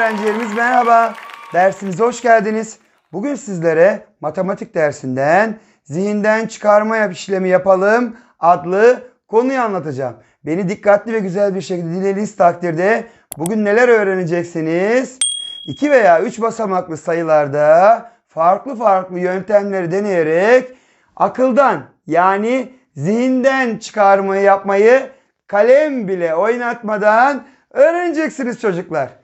Öğrencilerimiz merhaba. Dersimize hoş geldiniz. Bugün sizlere matematik dersinden zihinden çıkarma işlemi yapalım adlı konuyu anlatacağım. Beni dikkatli ve güzel bir şekilde dinlediğiniz takdirde bugün neler öğreneceksiniz? 2 veya 3 basamaklı sayılarda farklı farklı yöntemleri deneyerek akıldan yani zihinden çıkarmayı yapmayı kalem bile oynatmadan öğreneceksiniz çocuklar.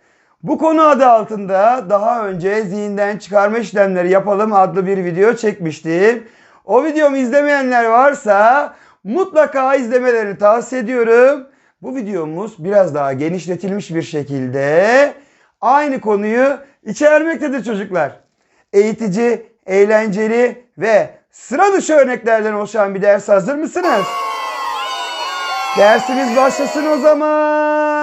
Bu konu adı altında daha önce zihinden çıkarma işlemleri yapalım adlı bir video çekmiştim. O videomu izlemeyenler varsa mutlaka izlemelerini tavsiye ediyorum. Bu videomuz biraz daha genişletilmiş bir şekilde aynı konuyu içermektedir çocuklar. Eğitici, eğlenceli ve sıra dışı örneklerden oluşan bir ders hazır mısınız? Dersimiz başlasın o zaman.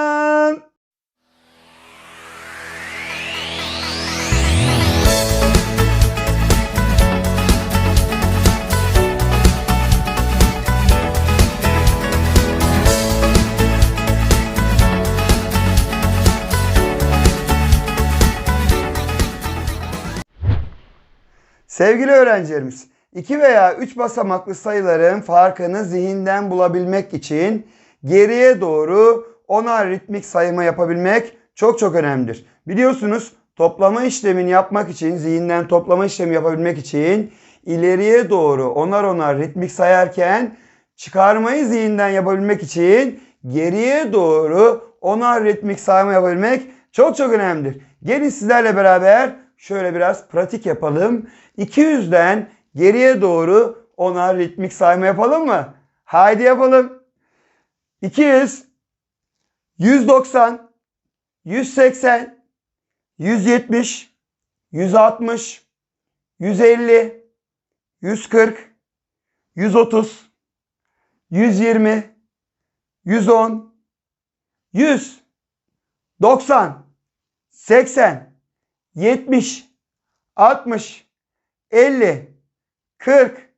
Sevgili öğrencilerimiz, 2 veya 3 basamaklı sayıların farkını zihinden bulabilmek için geriye doğru onar ritmik sayma yapabilmek çok çok önemlidir. Biliyorsunuz toplama işlemini yapmak için, zihinden toplama işlemi yapabilmek için ileriye doğru onar onar ritmik sayarken çıkarmayı zihinden yapabilmek için geriye doğru onar ritmik sayma yapabilmek çok çok önemlidir. Gelin sizlerle beraber şöyle biraz pratik yapalım. 200'den geriye doğru onar ritmik sayma yapalım mı? Haydi yapalım. 200, 190, 180, 170, 160, 150, 140, 130, 120, 110, 100, 90, 80, 70, 60, 50, 40,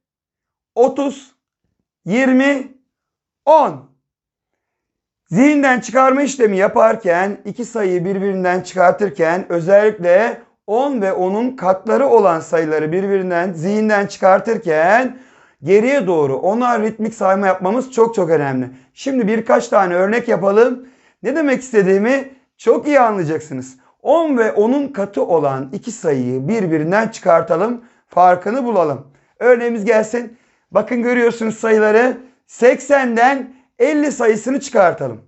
30, 20, 10. Zihinden çıkarma işlemi yaparken iki sayıyı birbirinden çıkartırken özellikle 10 ve 10'un katları olan sayıları birbirinden zihinden çıkartırken geriye doğru onar ritmik sayma yapmamız çok çok önemli. Şimdi birkaç tane örnek yapalım. Ne demek istediğimi çok iyi anlayacaksınız. 10 ve 10'un katı olan iki sayıyı birbirinden çıkartalım. Farkını bulalım. Örneğimiz gelsin. Bakın görüyorsunuz sayıları. 80'den 50 sayısını çıkartalım.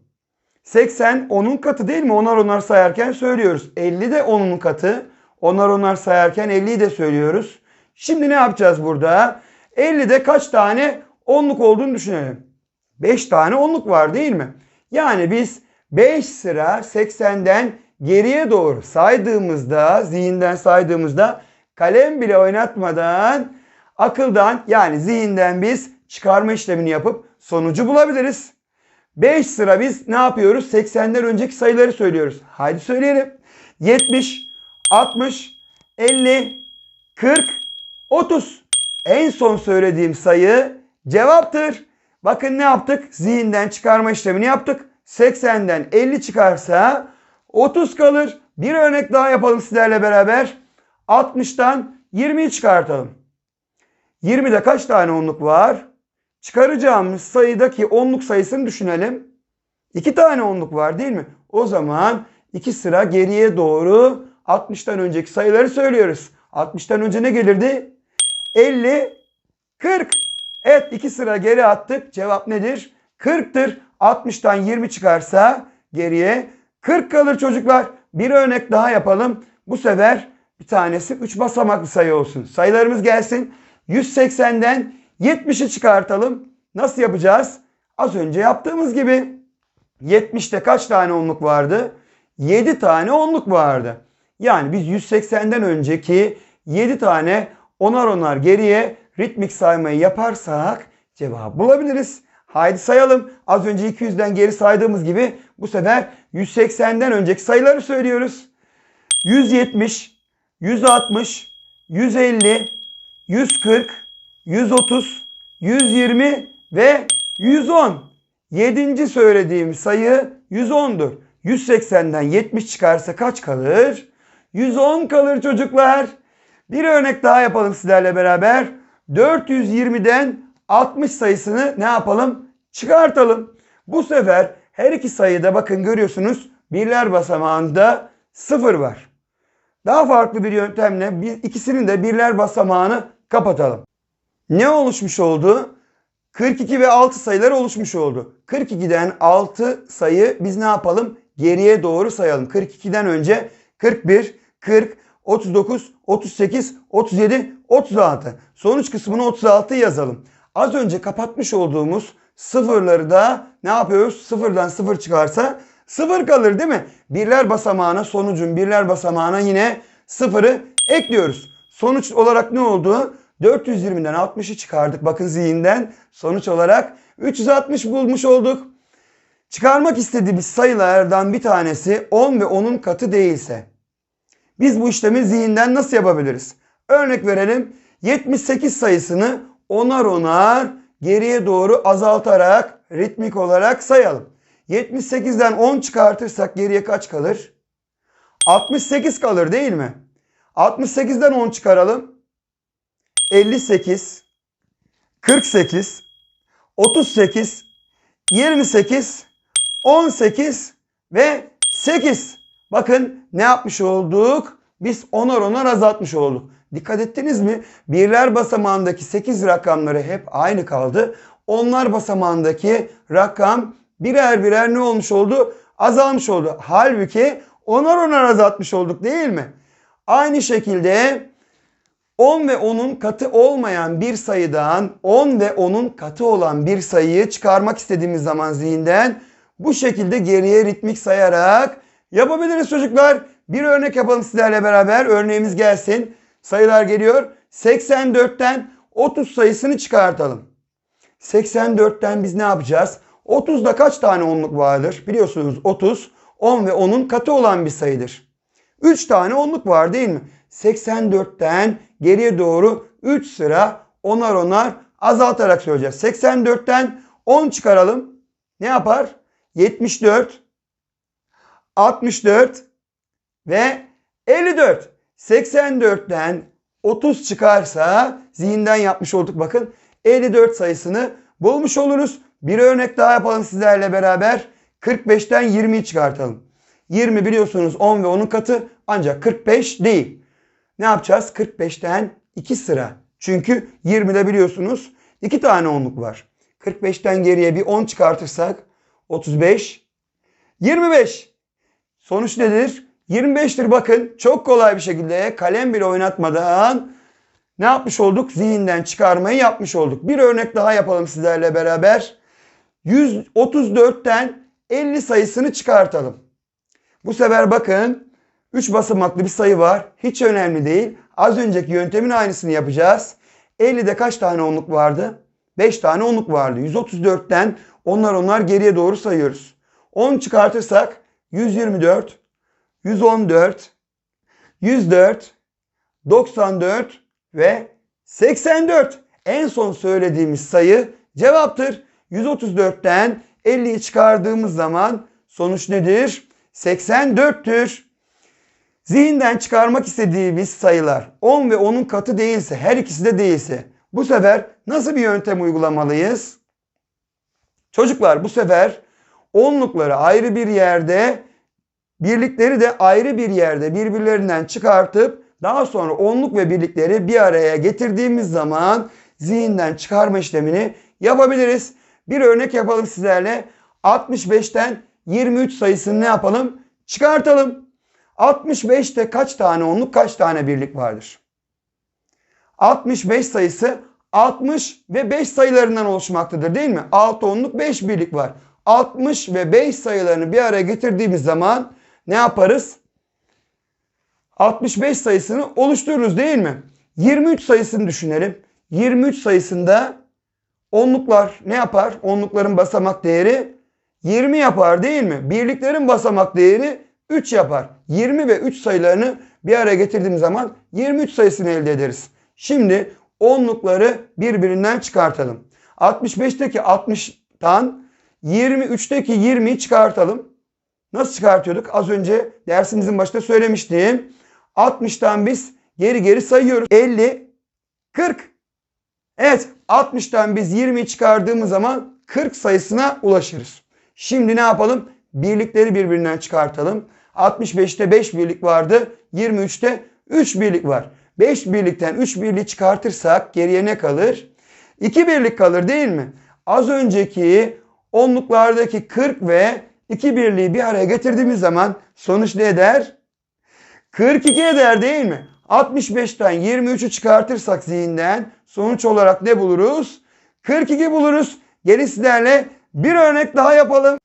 80 10'un katı değil mi? Onar onar sayarken söylüyoruz. 50 de 10'un katı. Onar onar sayarken 50'yi de söylüyoruz. Şimdi ne yapacağız burada? 50'de kaç tane onluk olduğunu düşünelim. 5 tane onluk var değil mi? Yani biz 5 sıra 80'den geriye doğru saydığımızda, zihinden saydığımızda kalem bile oynatmadan akıldan yani zihinden biz çıkarma işlemini yapıp sonucu bulabiliriz. 5 sıra biz ne yapıyoruz? 80'den önceki sayıları söylüyoruz. Haydi söyleyelim. 70, 60, 50, 40, 30. En son söylediğim sayı cevaptır. Bakın ne yaptık? Zihinden çıkarma işlemini yaptık. 80'den 50 çıkarsa 30 kalır. Bir örnek daha yapalım sizlerle beraber. 60'tan 20'yi çıkartalım. 20'de kaç tane onluk var? Çıkaracağımız sayıdaki onluk sayısını düşünelim. 2 tane onluk var değil mi? O zaman 2 sıra geriye doğru 60'tan önceki sayıları söylüyoruz. 60'tan önce ne gelirdi? 50, 40. Evet 2 sıra geri attık. Cevap nedir? 40'tır. 60'tan 20 çıkarsa geriye 40 kalır çocuklar. Bir örnek daha yapalım. Bu sefer bir tanesi 3 basamaklı sayı olsun. Sayılarımız gelsin. 180'den 70'i çıkartalım. Nasıl yapacağız? Az önce yaptığımız gibi. 70'te kaç tane onluk vardı? 7 tane onluk vardı. Yani biz 180'den önceki 7 tane onar onar geriye ritmik saymayı yaparsak cevabı bulabiliriz. Haydi sayalım. Az önce 200'den geri saydığımız gibi bu sefer 180'den önceki sayıları söylüyoruz. 170, 160, 150, 140, 130, 120 ve 110. Yedinci söylediğim sayı 110'dur. 180'den 70 çıkarsa kaç kalır? 110 kalır çocuklar. Bir örnek daha yapalım sizlerle beraber. 420'den 60 sayısını ne yapalım? Çıkartalım. Bu sefer her iki sayıda bakın görüyorsunuz birler basamağında 0 var. Daha farklı bir yöntemle bir, ikisinin de birler basamağını kapatalım. Ne oluşmuş oldu? 42 ve 6 sayılar oluşmuş oldu. 42'den 6 sayı biz ne yapalım? Geriye doğru sayalım. 42'den önce 41, 40, 39, 38, 37, 36. Sonuç kısmını 36 yazalım. Az önce kapatmış olduğumuz sıfırları da ne yapıyoruz? Sıfırdan sıfır çıkarsa sıfır kalır değil mi? Birler basamağına sonucun birler basamağına yine sıfırı ekliyoruz. Sonuç olarak ne oldu? 420'den 60'ı çıkardık. Bakın zihinden sonuç olarak 360 bulmuş olduk. Çıkarmak istediğimiz sayılardan bir tanesi 10 ve 10'un katı değilse biz bu işlemi zihinden nasıl yapabiliriz? Örnek verelim 78 sayısını onar onar geriye doğru azaltarak ritmik olarak sayalım. 78'den 10 çıkartırsak geriye kaç kalır? 68 kalır değil mi? 68'den 10 çıkaralım. 58, 48, 38, 28, 18 ve 8. Bakın ne yapmış olduk? Biz onar onar azaltmış olduk. Dikkat ettiniz mi? Birler basamağındaki 8 rakamları hep aynı kaldı. Onlar basamağındaki rakam birer birer ne olmuş oldu? Azalmış oldu. Halbuki onar onar azaltmış olduk değil mi? Aynı şekilde 10 ve 10'un katı olmayan bir sayıdan 10 ve 10'un katı olan bir sayıyı çıkarmak istediğimiz zaman zihinden bu şekilde geriye ritmik sayarak yapabiliriz çocuklar. Bir örnek yapalım sizlerle beraber. Örneğimiz gelsin. Sayılar geliyor. 84'ten 30 sayısını çıkartalım. 84'ten biz ne yapacağız? 30'da kaç tane onluk vardır? Biliyorsunuz 30 10 ve 10'un katı olan bir sayıdır. 3 tane onluk var değil mi? 84'ten geriye doğru 3 sıra onar onar azaltarak söyleyeceğiz. 84'ten 10 çıkaralım. Ne yapar? 74, 64 ve 54. 84'ten 30 çıkarsa zihinden yapmış olduk bakın. 54 sayısını bulmuş oluruz. Bir örnek daha yapalım sizlerle beraber. 45'ten 20'yi çıkartalım. 20 biliyorsunuz 10 ve 10'un katı ancak 45 değil. Ne yapacağız? 45'ten 2 sıra. Çünkü 20'de biliyorsunuz 2 tane onluk var. 45'ten geriye bir 10 çıkartırsak 35, 25. Sonuç nedir? 25'tir bakın. Çok kolay bir şekilde kalem bile oynatmadan ne yapmış olduk? Zihinden çıkarmayı yapmış olduk. Bir örnek daha yapalım sizlerle beraber. 134'ten 50 sayısını çıkartalım. Bu sefer bakın 3 basamaklı bir sayı var. Hiç önemli değil. Az önceki yöntemin aynısını yapacağız. 50'de kaç tane onluk vardı? 5 tane onluk vardı. 134'ten onlar onlar geriye doğru sayıyoruz. 10 çıkartırsak 124, 114, 104, 94 ve 84. En son söylediğimiz sayı cevaptır. 134'ten 50'yi çıkardığımız zaman sonuç nedir? 84'tür. Zihinden çıkarmak istediğimiz sayılar 10 ve 10'un katı değilse, her ikisi de değilse bu sefer nasıl bir yöntem uygulamalıyız? Çocuklar bu sefer onlukları ayrı bir yerde, birlikleri de ayrı bir yerde birbirlerinden çıkartıp daha sonra onluk ve birlikleri bir araya getirdiğimiz zaman zihinden çıkarma işlemini yapabiliriz. Bir örnek yapalım sizlerle. 65'ten 23 sayısını ne yapalım? Çıkartalım. 65'te kaç tane onluk, kaç tane birlik vardır? 65 sayısı 60 ve 5 sayılarından oluşmaktadır değil mi? 6 onluk 5 birlik var. 60 ve 5 sayılarını bir araya getirdiğimiz zaman ne yaparız? 65 sayısını oluştururuz değil mi? 23 sayısını düşünelim. 23 sayısında onluklar ne yapar? Onlukların basamak değeri 20 yapar değil mi? Birliklerin basamak değeri 3 yapar. 20 ve 3 sayılarını bir araya getirdiğim zaman 23 sayısını elde ederiz. Şimdi onlukları birbirinden çıkartalım. 65'teki 60'tan 23'teki 20'yi çıkartalım. Nasıl çıkartıyorduk? Az önce dersimizin başında söylemiştim. 60'tan biz geri geri sayıyoruz. 50, 40. Evet 60'tan biz 20'yi çıkardığımız zaman 40 sayısına ulaşırız. Şimdi ne yapalım? Birlikleri birbirinden çıkartalım. 65'te 5 birlik vardı. 23'te 3 birlik var. 5 birlikten 3 birliği çıkartırsak geriye ne kalır? 2 birlik kalır değil mi? Az önceki onluklardaki 40 ve 2 birliği bir araya getirdiğimiz zaman sonuç ne eder? 42 eder değil mi? 65'ten 23'ü çıkartırsak zihinden sonuç olarak ne buluruz? 42 buluruz. Sizlerle bir örnek daha yapalım.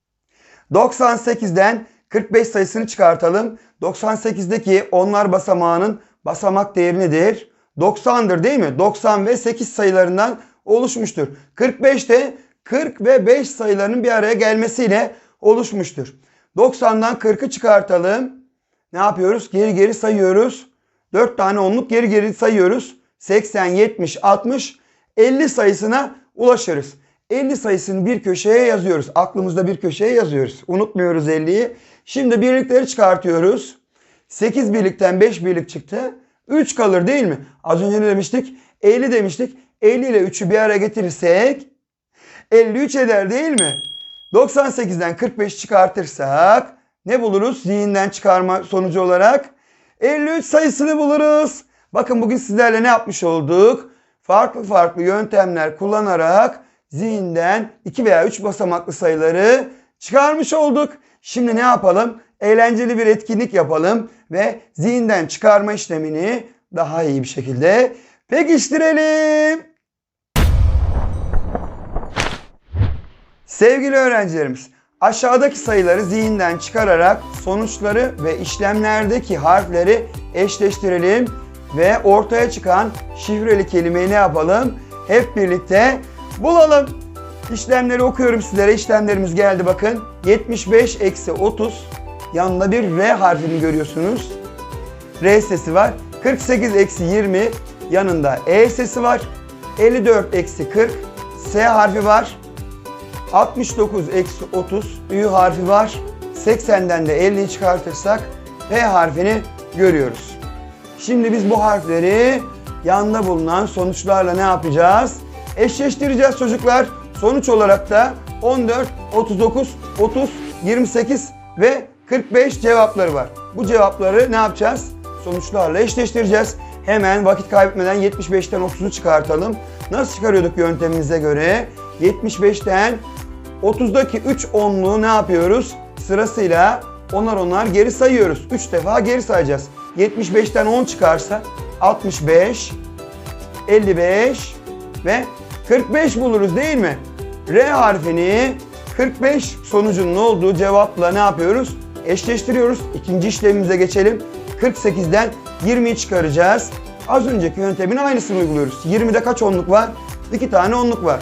98'den 45 sayısını çıkartalım. 98'deki onlar basamağının basamak değeri nedir? 90'dır değil mi? 90 ve 8 sayılarından oluşmuştur. 45'te 40 ve 5 sayılarının bir araya gelmesiyle oluşmuştur. 90'dan 40'ı çıkartalım. Ne yapıyoruz? Geri geri sayıyoruz. 4 tane onluk geri geri sayıyoruz. 80, 70, 60, 50 sayısına ulaşırız. 50 sayısını bir köşeye yazıyoruz. Aklımızda bir köşeye yazıyoruz. Unutmuyoruz 50'yi. Şimdi birlikleri çıkartıyoruz. 8 birlikten 5 birlik çıktı. 3 kalır değil mi? Az önce ne demiştik? 50 demiştik. 50 ile 3'ü bir araya getirirsek 53 eder değil mi? 98'den 45 çıkartırsak ne buluruz? Zihinden çıkarma sonucu olarak 53 sayısını buluruz. Bakın bugün sizlerle ne yapmış olduk? Farklı farklı yöntemler kullanarak zihinden 2 veya 3 basamaklı sayıları çıkarmış olduk. Şimdi ne yapalım? Eğlenceli bir etkinlik yapalım ve zihinden çıkarma işlemini daha iyi bir şekilde pekiştirelim. Sevgili öğrencilerimiz, aşağıdaki sayıları zihinden çıkararak sonuçları ve işlemlerdeki harfleri eşleştirelim ve ortaya çıkan şifreli kelimeyi ne yapalım? Hep birlikte bulalım. İşlemleri okuyorum sizlere. İşlemlerimiz geldi bakın. 75 eksi 30 yanında bir R harfini görüyorsunuz. R sesi var. 48 eksi 20 yanında E sesi var. 54 eksi 40 S harfi var. 69 eksi 30 Ü harfi var. 80'den de 50'yi çıkartırsak P harfini görüyoruz. Şimdi biz bu harfleri yanında bulunan sonuçlarla ne yapacağız? Eşleştireceğiz çocuklar. Sonuç olarak da 14, 39, 30, 28 ve 45 cevapları var. Bu cevapları ne yapacağız? Sonuçlarla eşleştireceğiz. Hemen vakit kaybetmeden 75'ten 30'u çıkartalım. Nasıl çıkarıyorduk yöntemimize göre? 75'ten 30'daki 3 onluğu ne yapıyoruz? Sırasıyla onar onar geri sayıyoruz. 3 defa geri sayacağız. 75'ten 10 çıkarsa 65, 55 ve 45 buluruz değil mi? R harfini 45 sonucunun olduğu cevapla ne yapıyoruz? Eşleştiriyoruz. İkinci işlemimize geçelim. 48'den 20'yi çıkaracağız. Az önceki yöntemin aynısını uyguluyoruz. 20'de kaç onluk var? 2 tane onluk var.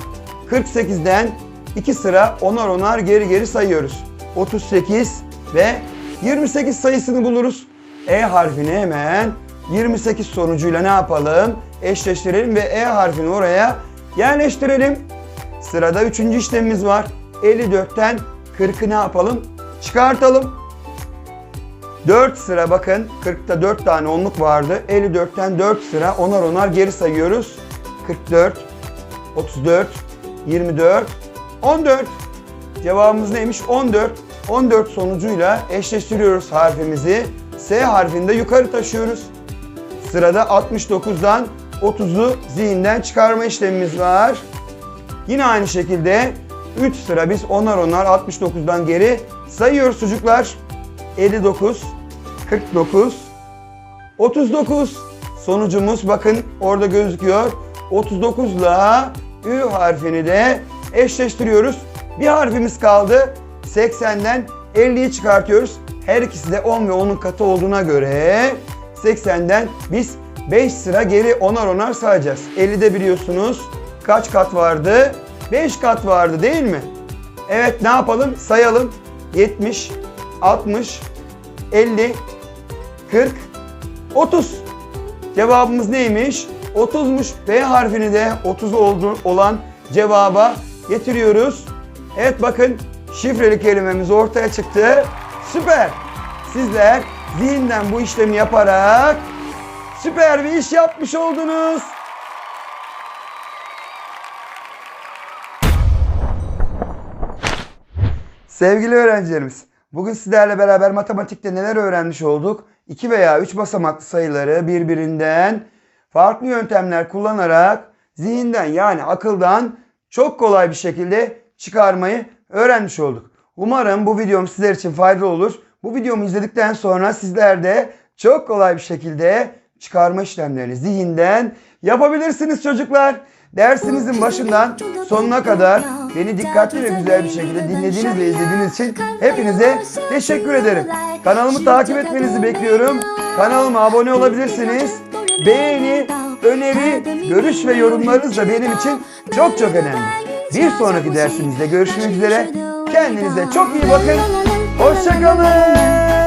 48'den 2 sıra onar onar geri geri sayıyoruz. 38 ve 28 sayısını buluruz. E harfini hemen 28 sonucuyla ne yapalım? Eşleştirelim ve E harfini oraya yerleştirelim. Sırada üçüncü işlemimiz var. 54'ten 40'ı ne yapalım? Çıkartalım. 4 sıra bakın 40'ta 4 tane onluk vardı. 54'ten 4 sıra onar onar geri sayıyoruz. 44, 34, 24, 14. Cevabımız neymiş? 14. 14 sonucuyla eşleştiriyoruz harfimizi. S harfini de yukarı taşıyoruz. Sırada 69'dan 30'u zihinden çıkarma işlemimiz var. Yine aynı şekilde 3 sıra biz onar onar 69'dan geri sayıyoruz çocuklar. 59, 49, 39. Sonucumuz bakın orada gözüküyor. 39 ile Ü harfini de eşleştiriyoruz. Bir harfimiz kaldı. 80'den 50'yi çıkartıyoruz. Her ikisi de 10 ve 10'un katı olduğuna göre 80'den biz 5 sıra geri onar onar sayacağız. 50'de biliyorsunuz kaç kat vardı? 5 kat vardı değil mi? Evet ne yapalım? Sayalım. 70, 60, 50, 40, 30. Cevabımız neymiş? 30'muş. B harfini de 30 oldu, olan cevaba getiriyoruz. Evet bakın şifreli kelimemiz ortaya çıktı. Süper. Sizler zihinden bu işlemi yaparak süper bir iş yapmış oldunuz. Sevgili öğrencilerimiz, bugün sizlerle beraber matematikte neler öğrenmiş olduk? 2 veya 3 basamaklı sayıları birbirinden farklı yöntemler kullanarak zihinden yani akıldan çok kolay bir şekilde çıkarmayı öğrenmiş olduk. Umarım bu videom sizler için faydalı olur. Bu videomu izledikten sonra sizler de çok kolay bir şekilde çıkarma işlemlerini zihinden yapabilirsiniz çocuklar. Dersimizin başından sonuna kadar beni dikkatli ve güzel bir şekilde dinlediğiniz ve izlediğiniz için hepinize teşekkür ederim. Kanalımı takip etmenizi bekliyorum. Kanalıma abone olabilirsiniz. Beğeni, öneri, görüş ve yorumlarınız da benim için çok çok önemli. Bir sonraki dersimizde görüşmek üzere. Kendinize çok iyi bakın. Hoşçakalın.